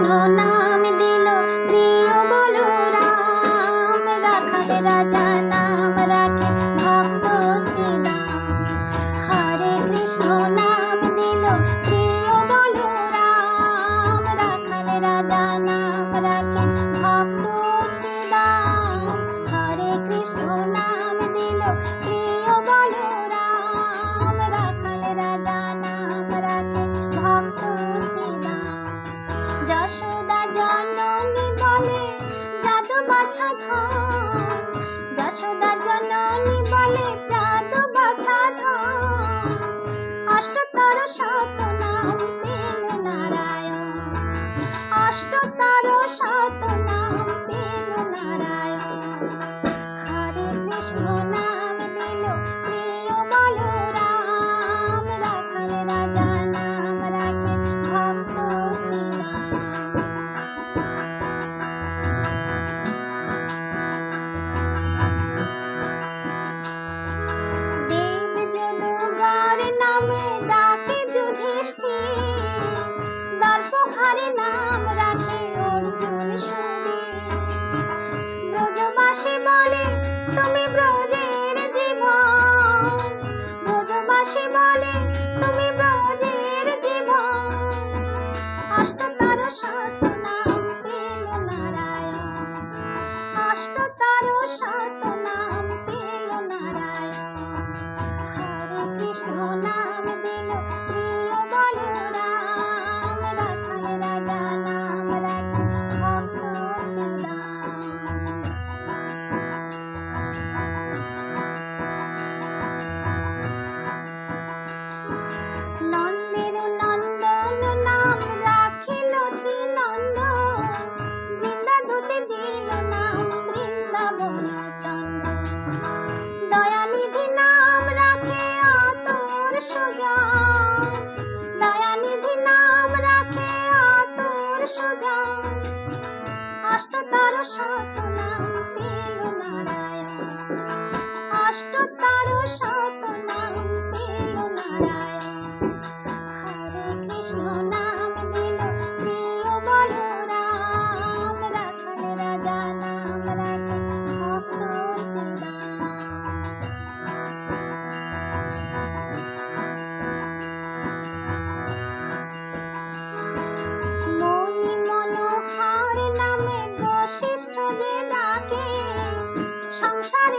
কৃষ্ণ নাম দিল প্রিয় বলরাম, রাখাল রাজা নাম রাখে ভক্ত শ্রীরাম। হরে কৃষ্ণ নাম দিল প্রিয় বলরাম, রাখাল রাজা নাম রাখে বাছাধন যশোদা জননী বলে চাঁদ বাছাধন অষ্টতর শত নাম পেল নারায়ণ। অষ্টতর শত কষ্ট তার সপনা পেল নারায়ণ